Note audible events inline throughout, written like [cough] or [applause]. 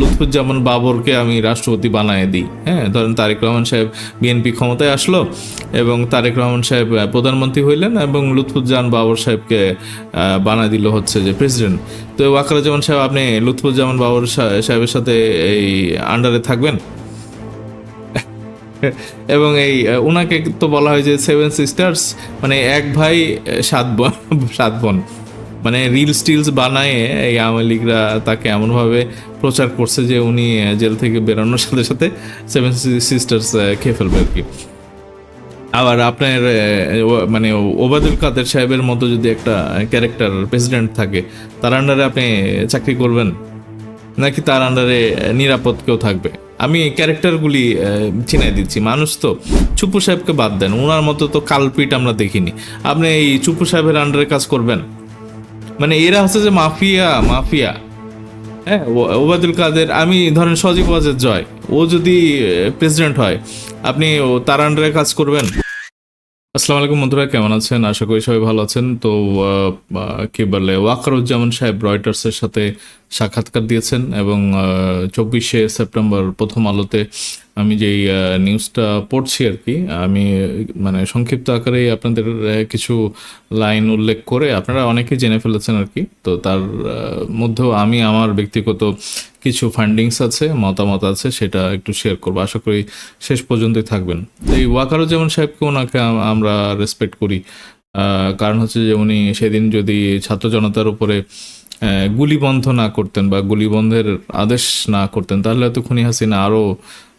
লুৎফুজ্জামান বাবরকে আমি রাষ্ট্রপতি বানায় দিই। হ্যাঁ ধরেন তারেক রহমান সাহেব বিএনপি ক্ষমতায় আসলো এবং তারেক রহমান সাহেব প্রধানমন্ত্রী হইলেন এবং লুৎফুজ্জামান বাবর সাহেবকে বানায় দিল হচ্ছে যে প্রেসিডেন্ট। তো ওয়াকারুজ্জামান সাহেব, আপনি লুৎফুজ্জামান বাবর সাহেবের সাথে এই আন্ডারে থাকবেন? [laughs] এবং এই ওনাকে তো বলা হয় যে সেভেন সিস্টার্স মানে এক ভাই, সাত বোন সাত বোন। মানে রিলস টিলস বানায় এই আওয়ামী লীগরা তাকে এমনভাবে প্রচার করছে যে উনি জেল থেকে বেরোনোর সাথে সাথে সেভেন সিস্টার্স খেয়ে ফেলবে আর কি। আবার আপনার মানে ওবায়দুল কাদের সাহেবের মতো যদি একটা ক্যারেক্টার প্রেসিডেন্ট থাকে, তার আন্ডারে আপনি চাকরি করবেন? নাকি তার আন্ডারে নিরাপদ কেউ থাকবে? আমি ক্যারেক্টারগুলি চিনাই দিচ্ছি। মানুষ তো চুপু সাহেবকে বাদ দেন। ওনার মতো তো কালপিট আমরা দেখিনি। আপনি এই চুপু সাহেবের আন্ডারে কাজ করবেন? মানে এরা হচ্ছে যে মাফিয়া মাফিয়া। হ্যাঁ ওবায়দুল কাদের, আমি ধরেন সজীব ওয়াজেদ জয়। ও যদি প্রেসিডেন্ট হয়, আপনি তার আন্ডারে কাজ করবেন? আসসালামু আলাইকুম বন্ধুরা, কেমন আছেন? আশা করি সবাই ভালো আছেন। তো কি বলে, ওয়াকারুজ্জামান সাহেব রয়টার্সের সাথে সাক্ষাৎকার দিয়েছেন এবং চব্বিশে সেপ্টেম্বর প্রথম আলোতে আমি যেই নিউজটা পড়ছি আর কি আমি মানে সংক্ষিপ্ত আকারে আপনাদের কিছু লাইন উল্লেখ করে আপনারা অনেকেই জেনে ফেলেছেন আর কি তো তার মধ্যেও আমি আমার ব্যক্তিগত কিছু ফান্ডিংস আছে, মতামত আছে, সেটা একটু শেয়ার করব। আশা করি শেষ পর্যন্তই থাকবেন। তো এই ওয়াকারুজ্জামান সাহেবকে ওনাকে আমরা রেসপেক্ট করি। কারণ হচ্ছে যে উনি সেদিন যদি ছাত্র জনতার উপরে গুলি বন্ধ না করতেন বা গুলি বন্ধের আদেশ না করতেন, তাহলে হয়তো খুনি হাসিনা আরও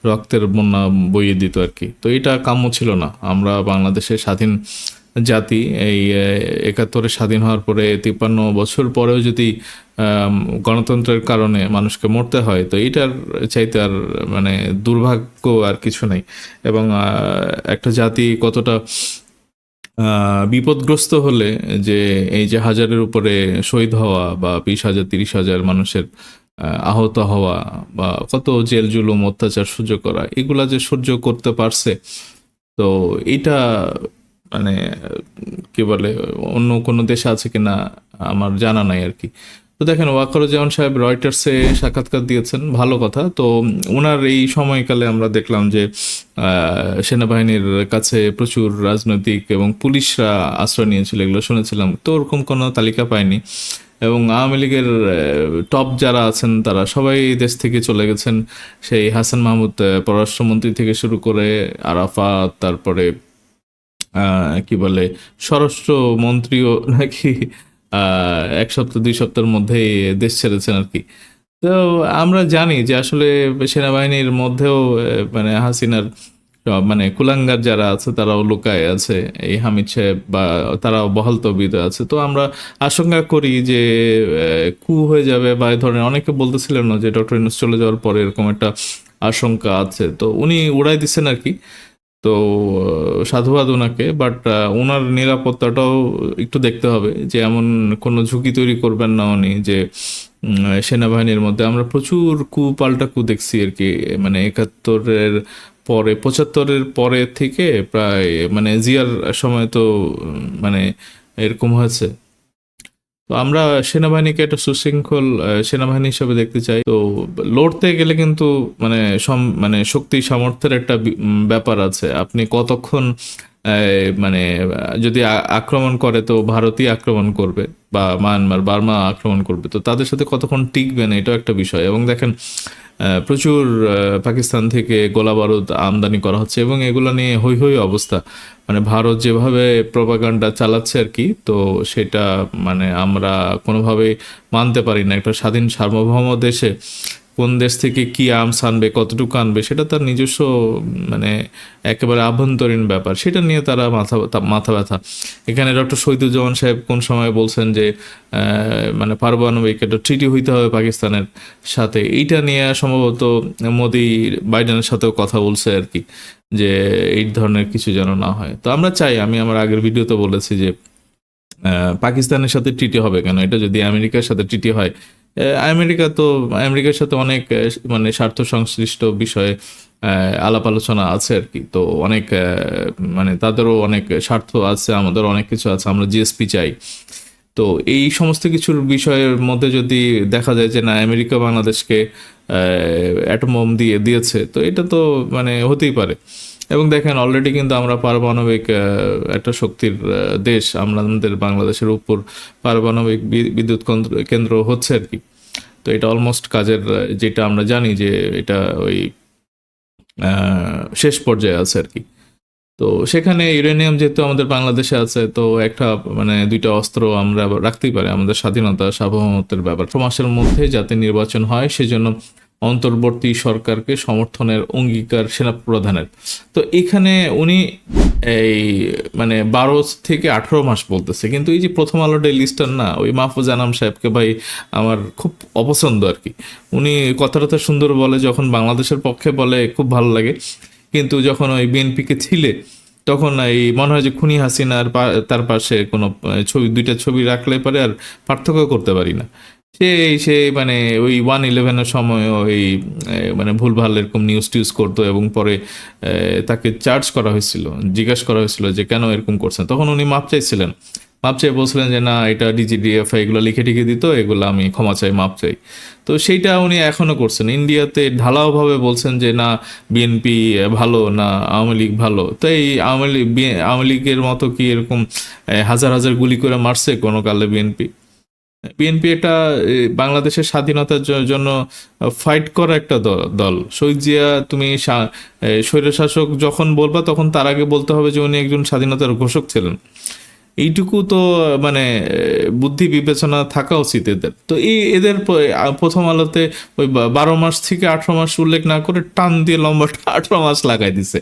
রক্তের বন্যা বইয়ে দিত আর কি। তো এটা কাম্য ছিল না। আমরা বাংলাদেশের স্বাধীন জাতি, এই একাত্তরে স্বাধীন হওয়ার পরে তিপ্পান্ন বছর পরেও যদি গণতন্ত্রের কারণে মানুষকে মরতে হয়, তো এইটার চাইতে আর মানে দুর্ভাগ্য আর কিছু নেই। এবং একটা জাতি কতটা বিপদগ্রস্ত হলে যে এই যে হাজারের উপরে শহীদ হওয়া বা বিশ হাজার, তিরিশ হাজার মানুষের আহত হওয়া বা কত জেল, জুলুম, অত্যাচার সহ্য করা, এগুলা যে সহ্য করতে পারছে, তো এটা মানে কি বলে, অন্য কোনো দেশে আছে কিনা আমার জানা নাই আর কি। তো দেখেন ওয়াকারুজ্জামান সাহেব রয়টার্সে সাক্ষাৎকার দিয়েছেন, ভালো কথা। তো ওনার এই সময়কালে আমরা দেখলাম যে সেনাবাহিনীর কাছে প্রচুর রাজনৈতিক এবং পুলিশরা আশ্রয় নিয়েছিল, এগুলো শুনেছিলাম। তো ওরকম কোনো তালিকা পাইনি এবং আওয়ামী লীগের টপ যারা আছেন তারা সবাই দেশ থেকে চলে গেছেন। সেই হাসান মাহমুদ পররাষ্ট্রমন্ত্রী থেকে শুরু করে আরাফাত, তারপরে কি বলে স্বরাষ্ট্র মন্ত্রীও নাকি এক সপ্তাহ, দুই সপ্তাহের মধ্যেই দেশ ছেড়েছেন আর কি। তো আমরা জানি যে আসলে সেনাবাহিনীর মধ্যেও মানে হাসিনার মানে কুলাঙ্গার যারা আছে, তারাও লুকায় আছে, এই হামিদ সাহেব বা তারাও বহাল আছে। তো আমরা আশঙ্কা করি যে কু হয়ে যাবে বা এই ধরনের অনেকে বলতেছিলেন না যে ডক্টর ইউনুস চলে যাওয়ার পরে এরকম একটা আশঙ্কা আছে। তো উনি উড়াই দিচ্ছেন আর কি। তো সাধুবাদ ওনাকে বাট ওনার নিরাপত্তাটাও একটু দেখতে হবে যে এমন কোনো ঝুঁকি তৈরি করবেন না উনি যে সেনাবাহিনীর মধ্যে। আমরা প্রচুর কু, পাল্টা কু দেখছি আর কি। মানে একাত্তরের পরে, পঁচাত্তরের পরে থেকে প্রায় মানে জিয়ার সময় তো মানে এরকম হয়েছে। তো আমরা সেনাবাহিনীকে একটা সুশৃঙ্খল সেনাবাহিনী হিসেবে দেখতে চাই। তো লড়তে গেলে কিন্তু মানে সম- মানে শক্তি সামর্থ্যের একটা ব্যাপার আছে। আপনি কতক্ষণ মানে যদি আক্রমণ করে তো ভারতই আক্রমণ করবে বা মায়ানমার, বার্মা আক্রমণ করবে। তো তাদের সাথে কতক্ষণ টিকবেন এটাও একটা বিষয়। এবং দেখেন প্রচুর পাকিস্তান থেকে গোলা বারুদ আমদানি করা হচ্ছে এবং এগুলো নিয়ে হই হই অবস্থা। মানে ভারত যেভাবে প্রপাগান্ডা চালাচ্ছে আর কি, তো সেটা মানে আমরা কোনোভাবেই মানতে পারি না। একটা স্বাধীন সার্বভৌম দেশে কোন দেশ থেকে কি আর্মস আনবে, কতটুকু আনবে, সেটা তার নিজস্ব মানে একেবারে আভ্যন্তরীণ ব্যাপার। সেটা নিয়ে তারা মাথা মাথা ব্যথা। এখানে ডক্টর শহীদুজ্জামান সাহেব কোন সময় বলছেন যে মানে পারমাণবিক একটা ট্রিটি হইতে হবে পাকিস্তানের সাথে, এইটা নিয়ে সম্ভবত মোদি বাইডেনের সাথেও কথা বলছে আর কি, যে এই ধরনের কিছু যেন না হয়। তো আমরা চাই, আমি আমার আগের ভিডিওতে বলেছি যে পাকিস্তানের সাথে ট্রিটি হবে কেন? এটা যদি আমেরিকার সাথে ট্রিটি হয় আমেরিকা তো, আমেরিকার সাথে অনেক মানে স্বার্থ সংশ্লিষ্ট বিষয়ে আলাপ আলোচনা আছে আর কি। তো অনেক মানে তাদেরও অনেক স্বার্থ আছে আমাদের অনেক কিছু আছে, আমরা জিএসপি চাই। তো এই সমস্ত কিছুর বিষয়ের মধ্যে যদি দেখা যায় যে না, আমেরিকা বাংলাদেশকে অ্যাটম দিয়ে, দিয়েছে, তো এটা তো মানে হতেই পারে। এবং দেখেন অলরেডি কিন্তু আমরা পারমাণবিক একটা শক্তির দেশ। আমরা আমাদের বাংলাদেশের উপর পারমাণবিক বিদ্যুৎ কেন্দ্র- হচ্ছে আর কি। তো এটা অলমোস্ট কাজের যেটা আমরা জানি যে এটা ওই শেষ পর্যায়ে আছে আর কি। তো সেখানে ইউরেনিয়াম যেহেতু আমাদের বাংলাদেশে আছে, তো একটা মানে দুইটা অস্ত্র আমরা রাখতেই পারি। আমাদের স্বাধীনতা, সার্বভৌমত্বের ব্যাপার। মাসের মধ্যে যাতে নির্বাচন হয়, সেজন্য অন্তর্বর্তী সরকারকে সমর্থনের অঙ্গীকার সেনা প্রধানের তো এখানে উনি এই মানে বারো থেকে আঠারো মাস বলতেছে। কিন্তু এই যে প্রথম আলো ডে লিস্টার না, ওই মাহফুজ আনাম সাহেবকে ভাই আমার খুব অপছন্দ আর কি। উনি কথাটা সুন্দর বলে, যখন বাংলাদেশের পক্ষে বলে, খুব ভালো লাগে। কিন্তু যখন ওই বিএনপিকে ছিলে, তখন এই মনে হয় যে খুনি হাসিনার তার পাশে কোনো ছবি, দুইটা ছবি রাখলে পারে আর পার্থক্য করতে পারি না। সে সে মানে ওই ওয়ান ইলেভেনের সময় ওই মানে ভুলভাল এরকম নিউজ টিউজ করতো এবং পরে তাকে চার্জ করা হয়েছিল, জিজ্ঞাসা করা হয়েছিল যে কেন এরকম করছেন। তখন উনি মাপ চাইছিলেন। মাপ চাই বলছিলেন যে, না, এটা ডিজিডিএফ এগুলো লিখে টিখে দিত, এগুলো আমি ক্ষমা চাই, মাপ চাই। তো সেইটা উনি এখনও করছেন। ইন্ডিয়াতে ঢালাওভাবে বলছেন যে, না বিএনপি ভালো, না, আওয়ামী লীগ ভালো। তো এই আওয়ামী লীগ আওয়ামী লীগের মতো কি এরকম হাজার হাজার গুলি করে মারছে কোনো কালে বিএনপি বিএনপি এটা বাংলাদেশের স্বাধীনতার জন্য ফাইট করা একটা দল। শহীদ জিয়া, তুমি স্বৈরশাসক যখন বলবা, তখন তার আগে বলতে হবে যে উনি একজন স্বাধীনতার ঘোষক ছিলেন। এইটুকু তো মানে বুদ্ধি বিবেচনা থাকা উচিত এদের। তো এই, এদের প্রথম আলোতে ওই বারো মাস থেকে আঠারো মাস উল্লেখ না করে টান দিয়ে লম্বাটা [laughs] আঠারো মাস লাগাই দিছে।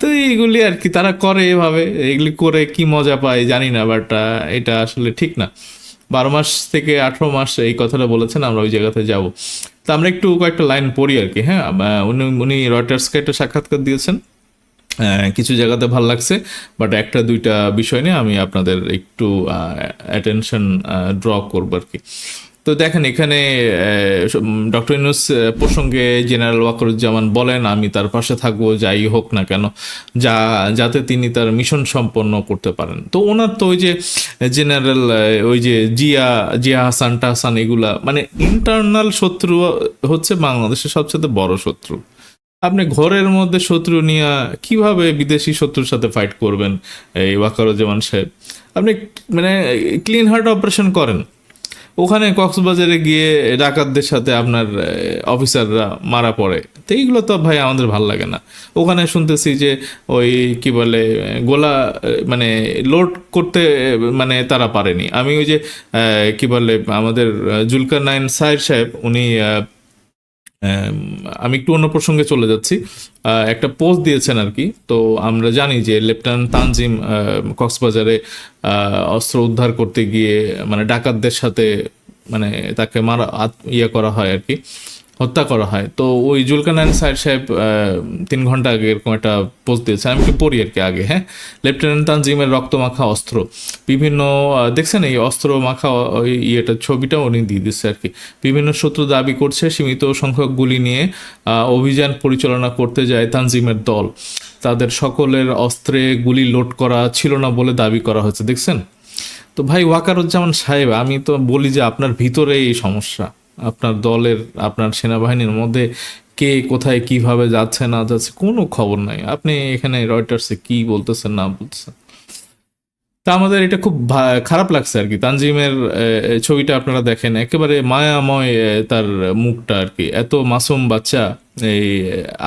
তো এইগুলি আর কি, তারা করে এভাবে, এগুলি করে কি মজা পায় জানি না, বাট এটা আসলে ঠিক না। বারো মাস থেকে আঠারো মাস এই কথাটা বলেছেন, আমরা ওই জায়গাতে যাব। তা আমরা একটু কয়েকটা লাইন পড়ি আর কি হ্যাঁ? উনি উনি রয়টার্সকে একটা সাক্ষাৎকার দিয়েছেন। কিছু জায়গাতে ভালো লাগছে, বাট একটা দুইটা বিষয় নিয়ে আমি আপনাদের একটু অ্যাটেনশন ড্র করব আর কি। তো দেখেন এখানে ডক্টর ইউনুস প্রসঙ্গে জেনারেল ওয়াকরুজ্জামান বলেন, আমি তার পাশে থাকব, যাই হোক না কেন, যা, যাতে তিনি তার মিশন সম্পন্ন করতে পারেন। তো ওনার তো ওই যে জেনারেল ওই যে জিয়া জিয়া হাসান টাহসান এগুলা মানে ইন্টারনাল শত্রু হচ্ছে বাংলাদেশের সবচেয়ে বড় শত্রু। আপনি ঘরের মধ্যে শত্রু নিয়ে কীভাবে বিদেশি শত্রুর সাথে ফাইট করবেন, এই ওয়াকারুজ্জামান সাহেব? আপনি মানে ক্লিন হার্ট অপারেশন করেন। ওখানে কক্সবাজারে গিয়ে ডাকাতদের সাথে আপনার অফিসাররা মারা পড়ে। তো এইগুলো তো ভাই আমাদের ভালো লাগে না। ওখানে শুনতেছি যে ওই কি বলে গোলা মানে লোড করতে মানে তারা পারেনি। আমি ওই যে কি বলে আমাদের জুলকার নাইন সাহেব সাহেব উনি আমি একটু অন্য প্রসঙ্গে চলে যাচ্ছি। একটা পোস্ট দিয়েছেন আর কি, তো আমরা জানি যে লেফটেন্যান্ট তানজিম কক্সবাজারে অস্ত্র উদ্ধার করতে গিয়ে মানে ডাকাতদের সাথে মানে তাকে মারা ইয়ে করা হয় আর কি। হত্যা করা হয়। তো ওই জুলকানায়ন সাহেব সাহেব তিন ঘণ্টা আগে এরকম একটা পোস্ট দিয়েছে। আমি পড়ি আর কি আগে হ্যাঁ? লেফটেন্যান্ট তানজিমের রক্তমাখা অস্ত্র। বিভিন্ন দেখছেন এই অস্ত্র মাখা ওই ইয়েটা, ছবিটা উনি দিয়ে দিচ্ছে আর কি। বিভিন্ন সূত্র দাবি করছে সীমিত সংখ্যক গুলি নিয়ে অভিযান পরিচালনা করতে যায় তানজিমের দল। তাদের সকলের অস্ত্রে গুলি লোড করা ছিল না বলে দাবি করা হয়েছে, দেখছেন? তো ভাই ওয়াকারুজ্জামান সাহেব, আমি তো বলি যে আপনার ভিতরে এই সমস্যা। আপনার দলের, আপনার সেনাবাহিনীর মধ্যে কে কোথায় কীভাবে যাচ্ছে, না যাচ্ছে, কোনো খবর নাই। আপনি এখানে রয়টার্সে কি বলতেছেন, না বলতেছেন? তা আমাদের এটা খুব খারাপ লাগছে আর কি। তানজিমের ছবিটা আপনারা দেখেন, একেবারে মায়াময় তার মুখটা আর কি। এত মাসুম বাচ্চা এই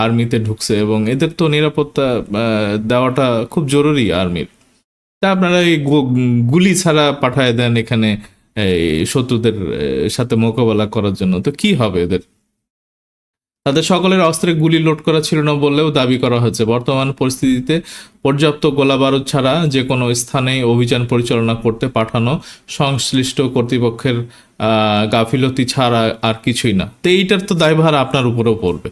আর্মিতে ঢুকছে এবং এদের তো নিরাপত্তা দেওয়াটা খুব জরুরি আর্মির। তা আপনারা এই গুলি ছাড়া পাঠায় দেন এখানে এই শত্রুদের সাথে মোকাবেলা করার জন্য। তো কি হবে এদের? তাদের সকলের অস্ত্রে গুলি লোড করা ছিল না বললেও দাবি করা হয়েছে। বর্তমান পরিস্থিতিতে পর্যাপ্ত গোলা বারুদ ছাড়া যে কোনো স্থানে অভিযান পরিচালনা করতে পাঠানো সংশ্লিষ্ট কর্তৃপক্ষের গাফিলতি ছাড়া আর কিছুই না। তো এইটার তো দায়ভার আপনার উপরেও পড়বে।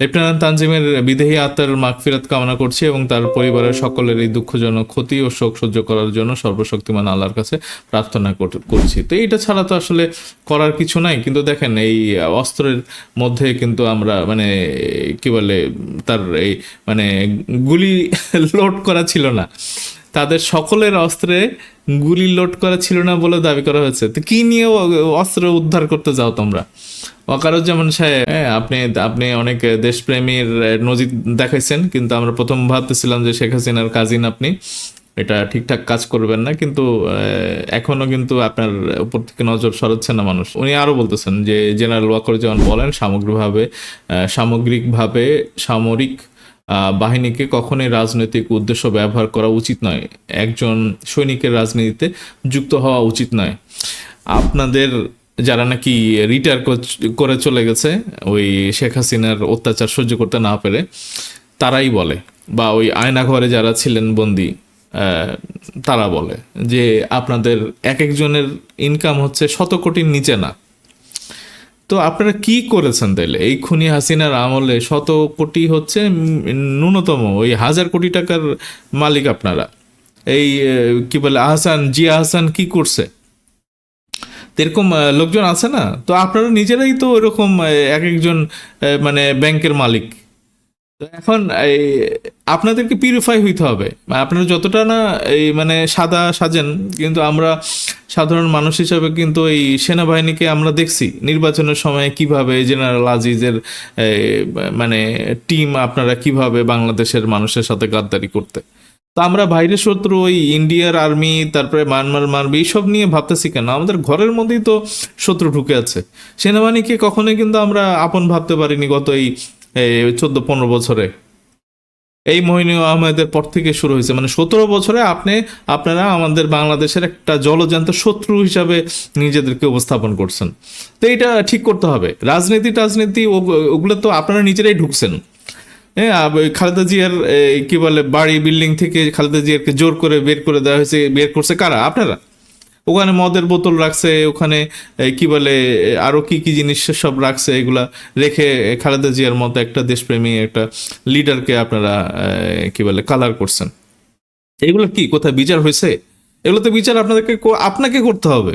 লেফটেন্যান্ট তানজিমের বিদেহী আত্মার মাগফিরাত কামনা করছি এবং তার পরিবারের সকলের এই দুঃখজনক ক্ষতি ও শোক সহ্য করার জন্য সর্বশক্তিমান আল্লাহর কাছে প্রার্থনা কর- করছি। তো এইটা ছাড়া তো আসলে করার কিছু নাই, কিন্তু দেখেন এই অস্ত্রের মধ্যে কিন্তু আমরা মানে কি বলে, তার এই মানে গুলি [laughs] লোড করা ছিল না। তাদের সকলের অস্ত্রে গুলি লোড করা ছিল না বলে দাবি করা হয়েছে। তো কি নিয়ে অস্ত্র উদ্ধার করতে যাও তোমরা? ওয়াকারুজ্জামান সাহেব হ্যাঁ আপনি আপনি অনেক দেশপ্রেমীর নজির দেখাইছেন, কিন্তু আমরা প্রথম ভাবতেছিলাম যে শেখ হাসিনার কাজিন আপনি। এটা ঠিকঠাক কাজ করবেন না, কিন্তু এখনও কিন্তু আপনার উপর থেকে নজর সরাচ্ছে না মানুষ। উনি আরও বলতেছেন যে, জেনারেল ওয়াকারুজ্জামান বলেন সামগ্রিকভাবে সামগ্রিকভাবে, সামরিক বাহিনীকে কখনোই রাজনৈতিক উদ্দেশ্য ব্যবহার করা উচিত নয়। একজন সৈনিকের রাজনীতিতে যুক্ত হওয়া উচিত নয়। আপনাদের যারা নাকি রিটায়ার করে চলে গেছে, ওই শেখ হাসিনার অত্যাচার সহ্য করতে না পেরে, তারাই বলে বা ওই আয়নাঘরে যারা ছিলেন বন্দি তারা বলে যে আপনাদের এক একজনের ইনকাম হচ্ছে শত কোটির নিচে না। তো আপনারা কি করেছেন তাহলে? এই খুনি হাসিনার আমলে শত কোটি হচ্ছে ন্যূনতম, ওই হাজার কোটি টাকার মালিক আপনারা। এই কি বলে, আহসান, জিয়া আহসান কি করছে? এরকম লোকজন আছে না? তো আপনারা নিজেরাই তো এরকম এক একজন মানে ব্যাংকের মালিক। এখন এই আপনাদেরকে পিউরিফাই হইতে হবে। মানে আপনারা যতটা না এই মানে সাদা সাজেন, কিন্তু আমরা সাধারণ মানুষ হিসাবে কিন্তু এই সেনাবাহিনীকে আমরা দেখছি নির্বাচনের সময় কীভাবে জেনারেল আজিজের মানে টিম আপনারা কীভাবে বাংলাদেশের মানুষের সাথে গাদ্দারি করতে। তো আমরা বাইরের শত্রু, ওই ইন্ডিয়ার আর্মি তারপরে মায়ানমার মারবে এইসব নিয়ে ভাবতেছি কেন? আমাদের ঘরের মধ্যেই তো শত্রু ঢুকে আছে। সেনাবাহিনীকে কখনোই কিন্তু আমরা আপন ভাবতে পারিনি গত এই চোদ্দ, পনেরো বছরে। এই মহিনীয় আহমেদের পর থেকে শুরু হয়েছে। মানে সতেরো বছরে আপনি, আপনারা আমাদের বাংলাদেশের একটা জলজান্ত শত্রু হিসাবে নিজেদেরকে উপস্থাপন করছেন। তো এটা ঠিক করতে হবে। রাজনীতি, টাজনীতি ওগুলো তো আপনারা নিজেরাই ঢুকছেন। হ্যাঁ খালেদা জিয়ার কি বলে, বাড়ি, বিল্ডিং থেকে খালেদা জিয়ারকে জোর করে বের করে দেওয়া হয়েছে। বের করছে কারা? আপনারা। ওখানে মদের বোতল রাখছে ওখানে কি বলে এ, আরও কি কি জিনিস সব রাখছে এগুলা রেখে খালেদা জিয়ার মতো একটা দেশপ্রেমী একটা লিডারকে আপনারা কি বলে কালার করছেন। এগুলো কি কোথায় বিচার হয়েছে? এগুলো তো বিচার আপনাদেরকে আপনাকে করতে হবে।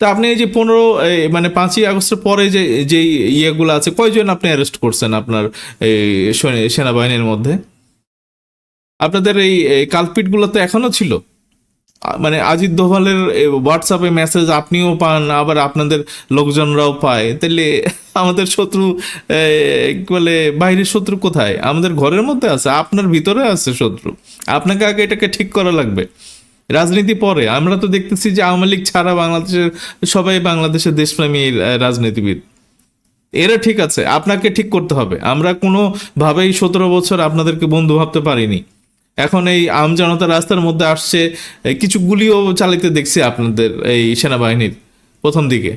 তা আপনি এই যে পনেরো মানে পাঁচই আগস্টের পরে যে যে ইয়েগুলো আছে কয়জন আপনি অ্যারেস্ট করছেন আপনার এই সেনাবাহিনীর মধ্যে? আপনাদের এই কালপিটগুলো তো এখনও ছিল। মানে আজিত দোভালের হোয়াটসঅ্যাপে মেসেজ আপনিও পান, আবার আপনাদের লোকজনরাও পায়। তাহলে [laughs] আমাদের শত্রু বলে, বাইরের শত্রু কোথায়? আমাদের ঘরের মধ্যে আছে, আপনার ভিতরে আছে শত্রু। আপনাকে আগে এটাকে ঠিক করা লাগবে। রাজনীতি পরে। আমরা তো দেখতেছি যে আওয়ামী লীগ ছাড়া বাংলাদেশের, সবাই বাংলাদেশের দেশপ্রেমী রাজনীতিবিদ। এরা ঠিক আছে, আপনাকে ঠিক করতে হবে। আমরা কোনোভাবেই সতেরো বছর আপনাদেরকে বন্ধু ভাবতে পারিনি। এখন এই আম জনতা রাস্তার মধ্যে আসছে কিছু গুলিও চালাইতে দেখছি আপনাদের এই সেনাবাহিনীর প্রথম দিকে।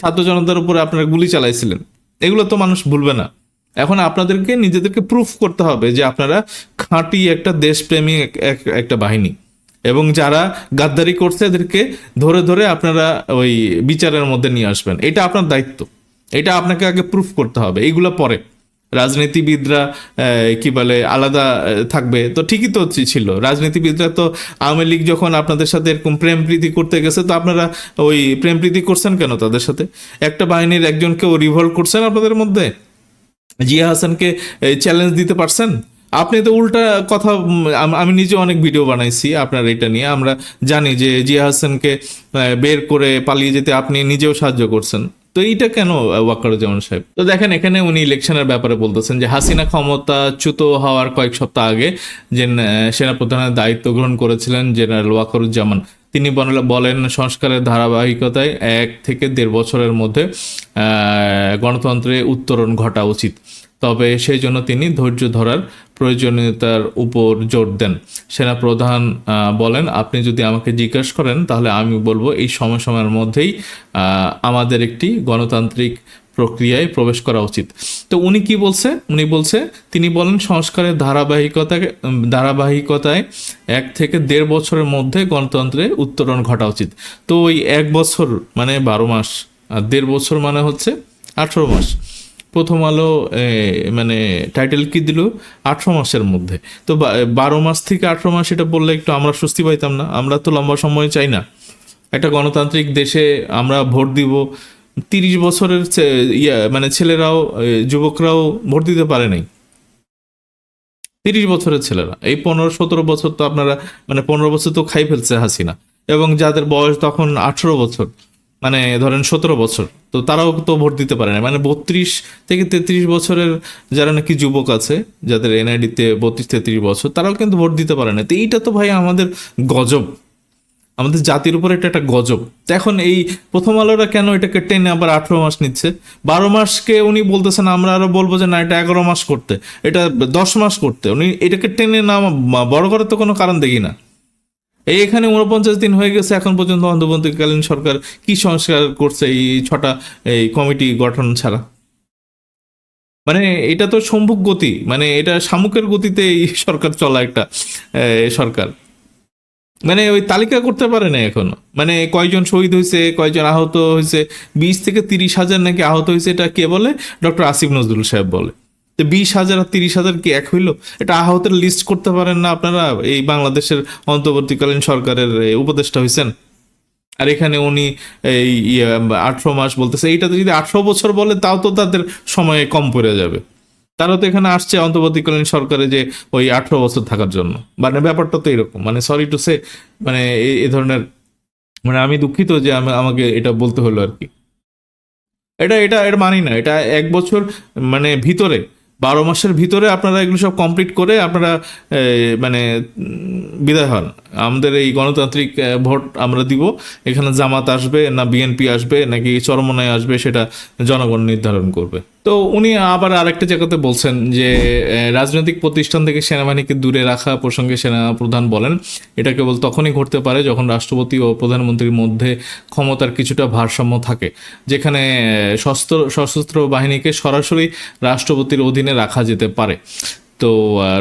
ছাত্র জনতার উপরে আপনারা গুলি চালাইছিলেন। এগুলো তো মানুষ ভুলবে না। এখন আপনাদেরকে নিজেদেরকে প্রুফ করতে হবে যে আপনারা খাঁটি একটা দেশপ্রেমী এক- এক- একটা বাহিনী। এবং যারা গাদ্দারি করছে এদেরকে ধরে ধরে আপনারা ওই বিচারের মধ্যে নিয়ে আসবেন। এটা আপনার দায়িত্ব। এটা আপনাকে আগে প্রুফ করতে হবে। এইগুলো পরে। রাজনীতিবিদরা কি বলে, আলাদা থাকবে। তো ঠিকই তো ছিল। রাজনীতিবিদরা তো আওয়ামী লীগ যখন আপনাদের সাথে এরকম প্রেম প্রীতি করতে গেছে, তো আপনারা ওই প্রেম প্রীতি করছেন কেন তাদের সাথে? একটা বাহিনীর একজনকে রিভলভ করছেন আপনাদের মধ্যে? জিয়া হাসানকে চ্যালেঞ্জ দিতে পারছেন? আপনি তো উল্টা কথা আমি নিজে অনেক ভিডিও বানাইছি আপনার এটা নিয়ে। আমরা জানি যে জিয়া হাসানকে বের করে পালিয়ে যেতে আপনি নিজেও সাহায্য করছেন। তো এইটা কেন ওয়াকারুজ্জামান সাহেব? তো দেখেন, এখানে উনি ইলেকশনের ব্যাপারে বলতেছেন যে হাসিনা ক্ষমতাচ্যুত হওয়ার কয়েক সপ্তাহ আগে যে সেনা সেনাপ্রধানের দায়িত্ব গ্রহণ করেছিলেন জেনারেল ওয়াকারুজ্জামান তিনি বলেন সংস্কারের ধারাবাহিকতায় এক থেকে দেড় বছরের মধ্যে গণতন্ত্রে উত্তরণ ঘটা উচিত। তবে সেই জন্য তিনি ধৈর্য ধরার প্রয়োজনীয়তার উপর জোর দেন। সেনাপ্রধান বলেন, আপনি যদি আমাকে জিজ্ঞেস করেন, তাহলে আমি বলব, এই সময় সময়ের মধ্যেই আমাদের একটি গণতান্ত্রিক প্রক্রিয়ায় প্রবেশ করা উচিত। তো উনি কি বলছে? উনি বলছে, তিনি বলেন, সংস্কারের ধারাবাহিকতাকে ধারাবাহিকতায় এক থেকে দেড় বছরের মধ্যে গণতন্ত্রে উত্তরণ ঘটা উচিত। তো ওই এক বছর মানে বারো মাস, আর দেড় বছর মানে হচ্ছে আঠারো মাস। প্রথম আলো মানে টাইটেল কি দিল? আঠারো মাসের মধ্যে। তো বারো মাস থেকে আঠারো মাস এটা বললে একটু আমরা স্বস্তি পাইতাম না। আমরা তো লম্বা সময় চাই না। একটা গণতান্ত্রিক দেশে আমরা ভোট দিব। তিরিশ বছরের মানে ছেলেরাও যুবকরাও ভোট দিতে পারে নাই। তিরিশ বছরের ছেলেরা। এই পনেরো, সতেরো বছর তো আপনারা মানে পনেরো বছর তো খাই ফেলছে হাসিনা। এবং যাদের বয়স তখন আঠেরো বছর। মানে ধরেন সতেরো বছর, তো তারাও তো ভোট দিতে পারে না। মানে বত্রিশ থেকে তেত্রিশ বছরের যারা নাকি যুবক আছে, যাদের এনআইডিতে বত্রিশ তেত্রিশ বছর, তারাও কিন্তু ভোট দিতে পারে না। তো এইটা তো ভাই আমাদের গজব। আমাদের জাতির উপর এটা একটা গজব। এখন এই প্রথম আলোরা কেন এটাকে টেনে আবার আঠেরো মাস নিচ্ছে? বারো মাসকে উনি বলতেছেন, আমরা আরও বলব যে, না, এটা এগারো মাস করতে। এটা দশ মাস করতে। উনি এটাকে টেনে না, বড় করার তো কোনো কারণ দেখি না। এই এখানে উনপঞ্চাশ দিন হয়ে গেছে, এখন পর্যন্ত অন্তর্বর্তীকালীন সরকার কি সংস্কার করছে এই ছটা, এই কমিটি গঠন ছাড়া? মানে এটা তো সম্মুখ গতি মানে এটা শামুকের গতিতে এই সরকার চলা একটা সরকার। মানে ওই তালিকা করতে পারে না এখনও। মানে কয়জন শহীদ হয়েছে, কয়জন আহত হয়েছে, বিশ থেকে তিরিশ হাজার নাকি আহত হয়েছে, এটা কে বলে? ডক্টর আসিফ নজরুল সাহেব বলে। তো বিশ হাজার আর তিরিশ হাজার কি এক হইল? এটা আহতের লিস্ট করতে পারেন না আপনারা, এই বাংলাদেশের অন্তর্বর্তীকালীন সরকারের উপদেষ্টা হয়েছেন আর এখানে উনি এই আঠারো মাস বলতেছে এইটাতে যদি আঠারো বছর বলে, তাও তো তাদের সময়ে কম পড়ে যাবে। তারা তো এখানে আসছে অন্তর্বর্তীকালীন সরকারে যে ওই আঠারো বছর থাকার জন্য। মানে ব্যাপারটা তো এরকম। মানে সরি টু সে মানে এই ধরনের মানে আমি দুঃখিত যে আমি- আমাকে এটা বলতে হলো আর কি। এটা এটা এটা মানি না। এটা এক বছর মানে ভিতরে বারো মাসের ভিতরে আপনারা এগুলো সব কমপ্লিট করে আপনারা মানে বিদায় হন। আমাদের এই গণতান্ত্রিক ভোট আমরা দিব। এখানে জামাত আসবে না বিএনপি আসবে, নাকি চরমনায় আসবে সেটা জনগণ নির্ধারণ করবে। তো উনি আবার আরেকটা জায়গাতে বলছেন যে রাজনৈতিক প্রতিষ্ঠান থেকে সেনাবাহিনীকে দূরে রাখা প্রসঙ্গে সেনা প্রধান বলেন, এটা কেবল তখনই ঘটতে পারে যখন রাষ্ট্রপতি ও প্রধানমন্ত্রীর মধ্যে ক্ষমতার কিছুটা ভারসাম্য থাকে, যেখানে সশস্ত্র সশস্ত্র বাহিনীকে সরাসরি রাষ্ট্রপতির অধীনে রাখা যেতে পারে। তো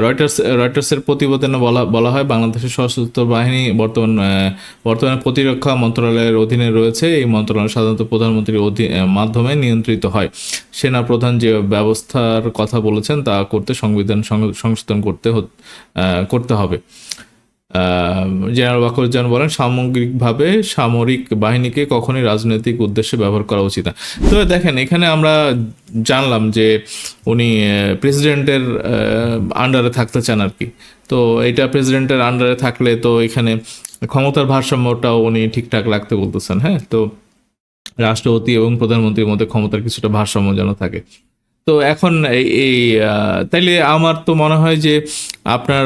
রয়টার্স রয়টার্সের প্রতিবেদনে বলা বলা হয় বাংলাদেশের সশস্ত্র বাহিনী বর্তমান বর্তমানে প্রতিরক্ষা মন্ত্রণালয়ের অধীনে রয়েছে। এই মন্ত্রণালয় সাধারণত প্রধানমন্ত্রীর মাধ্যমে নিয়ন্ত্রিত হয়। সেনা প্রধান যে ব্যবস্থার কথা বলেছেন, তা করতে সংবিধান সংশোধন করতে করতে হবে। জেনারেল বাকরজান বলেন, সামগ্রিকভাবে সামরিক বাহিনীকে কখনোই রাজনৈতিক উদ্দেশ্যে ব্যবহার করা উচিত না। তো দেখেন, এখানে আমরা জানলাম যে উনি প্রেসিডেন্টের আন্ডারে থাকতে চান আর কি। তো এটা প্রেসিডেন্টের আন্ডারে থাকলে তো এখানে ক্ষমতার ভারসাম্যটাও উনি ঠিকঠাক রাখতে বলতেছেন হ্যাঁ? তো রাষ্ট্রপতি এবং প্রধানমন্ত্রীর মধ্যে ক্ষমতার কিছুটা ভারসাম্য যেন থাকে। তো এখন এই তাইলে আমার তো মনে হয় যে আপনার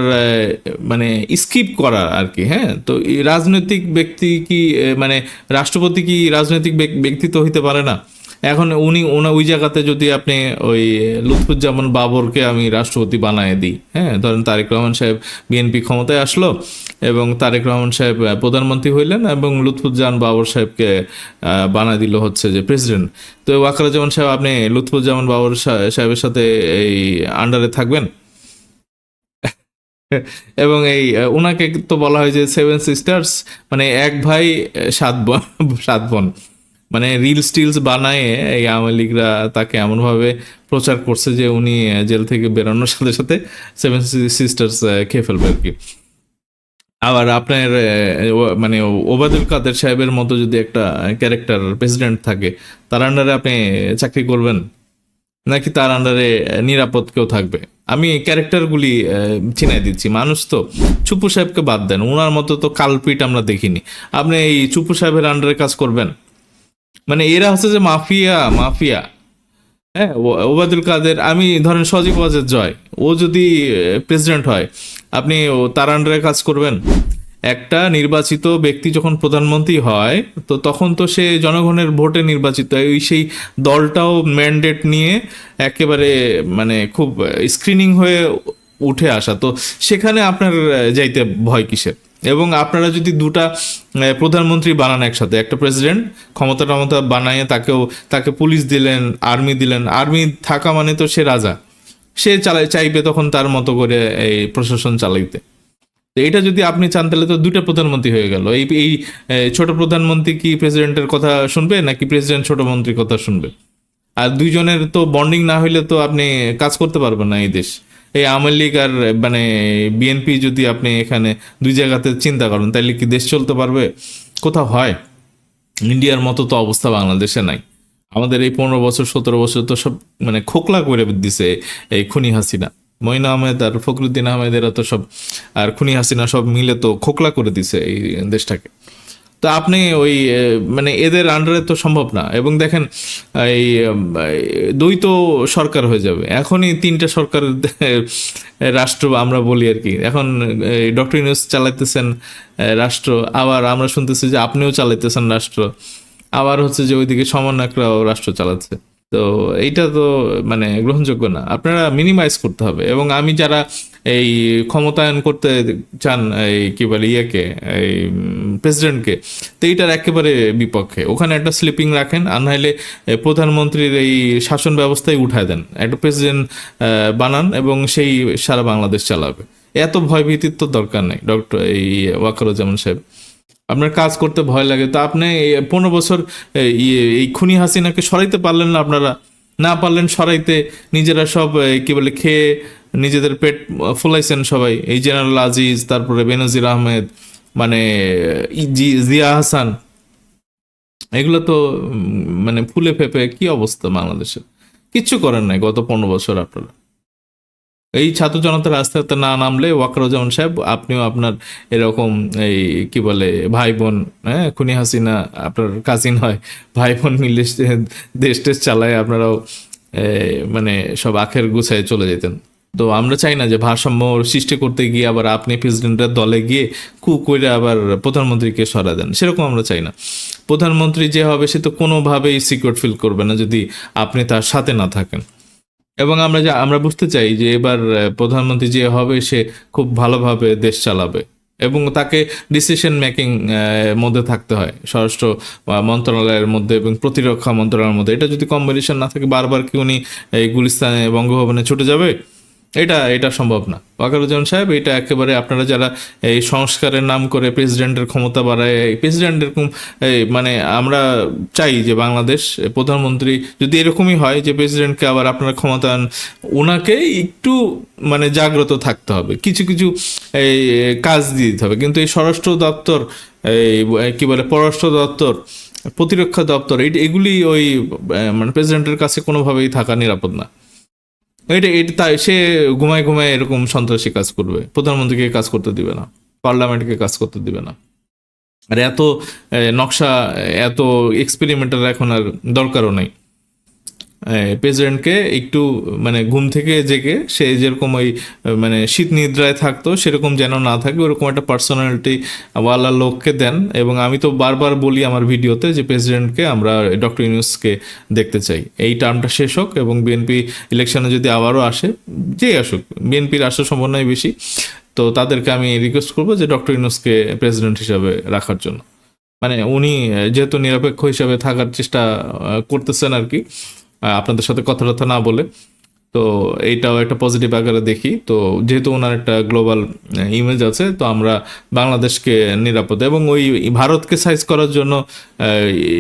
মানে স্কিপ করা আর কি হ্যাঁ? তো রাজনৈতিক ব্যক্তি কি মানে রাষ্ট্রপতি কি রাজনৈতিক ব্যক্তিত্ব হইতে পারে না? এখন উনি ওনা ওই জায়গাতে যদি আপনি ওই লুৎফুজ্জামান বাবরকে আমি রাষ্ট্রপতি বানায় দিই হ্যাঁ? ধরেন তারেক রহমান সাহেব বিএনপি ক্ষমতায় আসলো এবং তারেক রহমান সাহেব প্রধানমন্ত্রী হইলেন এবং লুৎফুজ্জামান বাবর সাহেবকে বানায় দিল হচ্ছে যে প্রেসিডেন্ট। তো ওয়াকারুজ্জামান সাহেব, আপনি লুৎফুজ্জামান বাবর সাহেবের সাথে এই আন্ডারে থাকবেন? [laughs] এবং এই ওনাকে তো বলা হয় যে সেভেন সিস্টার্স মানে এক ভাই, সাত বোন সাত বোন। মানে রিলস টিলস বানায় এই আওয়ামী লীগরা তাকে এমনভাবে প্রচার করছে যে উনি জেল থেকে বেরোনোর সাথে সাথে সেভেন সিস্টার্স খেয়ে ফেলবে আর কি। আবার আপনার মানে ওবায়দুল কাদের সাহেবের মতো যদি একটা ক্যারেক্টার প্রেসিডেন্ট থাকে, তার আন্ডারে আপনি চাকরি করবেন? নাকি তার আন্ডারে নিরাপদ কেউ থাকবে? আমি ক্যারেক্টারগুলি চিনাই দিচ্ছি। মানুষ তো চুপু সাহেবকে বাদ দেন। ওনার মতো তো কালপিট আমরা দেখিনি। আপনি এই চুপু সাহেবের আন্ডারে কাজ করবেন? এরা হচ্ছে যে মাফিয়া মাফিয়া। হ্যাঁ ওবায়দুল কাদের, আমি ধরেন সজীব ওয়াজেদ জয়। ও যদি প্রেসিডেন্ট হয়, আপনি তার আন্ডারে কাজ করবেন। একটা নির্বাচিত ব্যক্তি যখন প্রধানমন্ত্রী হয়, তো তখন তো সে জনগণের ভোটে নির্বাচিত। হয় ওই সেই দলটাও ম্যান্ডেট নিয়ে একেবারে মানে খুব স্ক্রিনিং হয়ে উঠে আসা। তো সেখানে আপনার যাইতে ভয় কিসের? এবং আপনারা যদি দুটা প্রধানমন্ত্রী বানান একসাথে, একটা প্রেসিডেন্ট ক্ষমতা টমতা বানায় তাকেও, তাকে পুলিশ দিলেন আর্মি দিলেন আর্মি থাকা মানে তো সে রাজা। সে চালাই, চাইবে তখন তার মতো করে এই প্রশাসন চালাইতে। তো এটা যদি আপনি চান, তাহলে তো দুটো প্রধানমন্ত্রী হয়ে গেল। এই এই ছোট প্রধানমন্ত্রী কি প্রেসিডেন্টের কথা শুনবে, নাকি প্রেসিডেন্ট ছোট মন্ত্রীর কথা শুনবে? আর দুইজনের তো বন্ডিং না হইলে তো আপনি কাজ করতে পারবেন না এই দেশ। এই আওয়ামী লীগ আর মানে বিএনপি যদি আপনি এখানে দুই জায়গাতে চিন্তা করেন তাহলে কি দেশ চলতে পারবে? কোথাও হয়। ইন্ডিয়ার মতো তো অবস্থা বাংলাদেশে নাই। আমাদের এই পনেরো বছর, সতেরো বছর তো সব মানে খোকলা করে দিছে এই খুনি হাসিনা। মইনা আহমেদ আর ফখরুদ্দিন আহমেদ এরা তো সব, আর খুনি হাসিনা সব মিলে তো খোকলা করে দিছে এই দেশটাকে। তো আপনি ওই মানে এদের আন্ডারে তো সম্ভব না। এবং দেখেন, এই দুই তো সরকার হয়ে যাবে। এখনই তিনটা সরকার [laughs] রাষ্ট্র আমরা বলি আর কি। এখন ডক্টর ইউনুস চালাইতেছেন রাষ্ট্র। আবার আমরা শুনতেছি যে আপনিও চালাইতেছেন রাষ্ট্র। আবার হচ্ছে যে ওইদিকে সমন্বয়করাও রাষ্ট্র চালাচ্ছে। তো এইটা তো মানে গ্রহণযোগ্য না। আপনারা মিনিমাইজ করতে হবে। এবং আমি যারা এই ক্ষমতায়ন করতে চান এই কি বলে ইয়েকে, এই প্রেসিডেন্টকে, তো এইটার একেবারে বিপক্ষে। ওখানে একটা স্লিপিং রাখেন আর নাহলে প্রধানমন্ত্রীর এই শাসন ব্যবস্থায় উঠায় দেন। একটা প্রেসিডেন্ট বানান এবং সেই সারা বাংলাদেশ চালাবে। এত ভয়ভীতির তো দরকার নেই, ডক্টর, এই ওয়াকারুজ্জামান সাহেব। আপনার কাজ করতে ভয় লাগে। তো আপনি পনেরো বছর, এই খুনি হাসিনাকে সরাইতে পারলেন না আপনারা? না পারলেন সরাইতে, নিজেরা সব কি বলে, খেয়ে নিজেদের পেট ফুলাইছেন সবাই। এই জেনারেল আজিজ তারপরে বেনজির আহমেদ মানে জিয়া হাসান। এগুলো তো মানে ফুলে ফেপে কি অবস্থা বাংলাদেশের? কিচ্ছু করেন নাই গত পনেরো বছর আপনারা। এই ছাত্র জনতা রাস্তাতে না নামলে ওয়াকরুজ্জামান সাহেব, আপনিও আপনার এরকম এই কি বলে ভাই বোন হ্যাঁ খুনি হাসিনা, আপনার কাজিন হয় ভাই বোন মিলে দেশ টেস চালায়, আপনারাও মানে সব আখের গুছায় চলে যেতেন। তো আমরা চাই না যে ভারসাম্য সৃষ্টি করতে গিয়ে আবার আপনি প্রেসিডেন্টের দলে গিয়ে কু করে আবার প্রধানমন্ত্রীকে সরা দেন, সেরকম আমরা চাই না। প্রধানমন্ত্রী যে হবে সে তো কোনোভাবেই সিকিউর ফিল করবে না যদি আপনি তার সাথে না থাকেন। এবং আমরা যা, আমরা বুঝতে চাই যে এবার প্রধানমন্ত্রী যে হবে সে খুব ভালোভাবে দেশ চালাবে এবং তাকে ডিসিশন মেকিং মধ্যে থাকতে হয়। স্বরাষ্ট্র মন্ত্রণালয়ের মধ্যে এবং প্রতিরক্ষা মন্ত্রণালয়ের মধ্যে। এটা যদি কম্বিনেশন না থাকে, বারবার কি উনি এই গুলিস্তানে বঙ্গভবনে ছুটে যাবে? এটা এটা সম্ভব না। ওয়াকারুজ্জামান সাহেব, এটা একেবারে আপনারা যারা এই সংস্কারের নাম করে প্রেসিডেন্টের ক্ষমতা বাড়ায় প্রেসিডেন্ট এরকম মানে আমরা চাই যে বাংলাদেশ প্রধানমন্ত্রী যদি এরকমই হয় যে প্রেসিডেন্টকে আবার আপনারা ক্ষমতায়ন ওনাকে একটু মানে জাগ্রত থাকতে হবে। কিছু কিছু এই কাজ দিয়ে দিতে হবে। কিন্তু এই স্বরাষ্ট্র দপ্তর, এই কী বলে, পররাষ্ট্র দপ্তর, প্রতিরক্ষা দপ্তর এগুলি ওই মানে প্রেসিডেন্টের কাছে কোনোভাবেই থাকা নিরাপদ না। এটা এটা তাই, সে ঘুমায় ঘুমায় এরকম সন্ত্রাসী কাজ করবে। প্রধানমন্ত্রীকে কাজ করতে দিবে না, পার্লামেন্টকে কাজ করতে দিবে না। আর এত নকশা, এত এক্সপেরিমেন্টাল এখন আর দরকারও নেই। প্রেসিডেন্টকে একটু মানে ঘুম থেকে জেগে সে যেরকম ওই মানে শীত নিদ্রায় থাকতো, সেরকম যেন না থাকে, ওরকম একটা পার্সোনালিটি ওয়ালা লোককে দেন। এবং আমি তো বারবার বলি আমার ভিডিওতে যে প্রেসিডেন্টকে আমরা ডক্টর ইউনুসকে দেখতে চাই। এই টার্মটা শেষ হোক এবং বিএনপি ইলেকশনে যদি আবারও আসে যে আসুক বিএনপির আসার সম্ভাবনাই বেশি। তো তাদেরকে আমি রিকোয়েস্ট করব যে, ডক্টর ইউনুসকে প্রেসিডেন্ট হিসাবে রাখার জন্য। মানে উনি যেহেতু নিরপেক্ষ হিসাবে থাকার চেষ্টা করতেছেন আর কি আপনাদের সাথে কথা টথা না বলে। তো এইটাও একটা পজিটিভ আকারে দেখি। তো যেহেতু ওনার একটা গ্লোবাল ইমেজ আছে, তো আমরা বাংলাদেশকে নিরাপদ এবং ওই ভারতকে সাইজ করার জন্য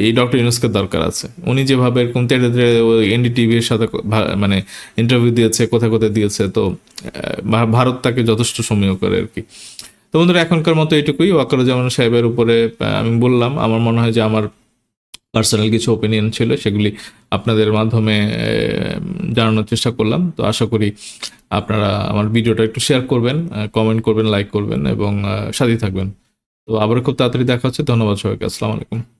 এই ডক্টর ইউনুসকে দরকার আছে। উনি যেভাবে এরকম তেড়ে তেড়ে এনডিটিভির সাথে মানে ইন্টারভিউ দিয়েছে, কোথায় কোথায় দিয়েছে, তো ভারত তাকে যথেষ্ট সময় করে আর কি। তো বন্ধুরা, এখনকার মতো এইটুকুই। ওয়াকারুজ্জামান সাহেবের উপরে আমি বললাম, আমার মনে হয় যে আমার পার্সোনাল কিছু ওপিনিয়ন ছিল, সেগুলি আপনাদের মাধ্যমে জানানোর চেষ্টা করলাম। তো আশা করি আপনারা আমার ভিডিওটা একটু শেয়ার করবেন কমেন্ট করবেন লাইক করবেন এবং সাথে থাকবেন। তো আবার খুব তাড়াতাড়ি দেখা হচ্ছে। ধন্যবাদ সবাইকে। আসসালামু আলাইকুম।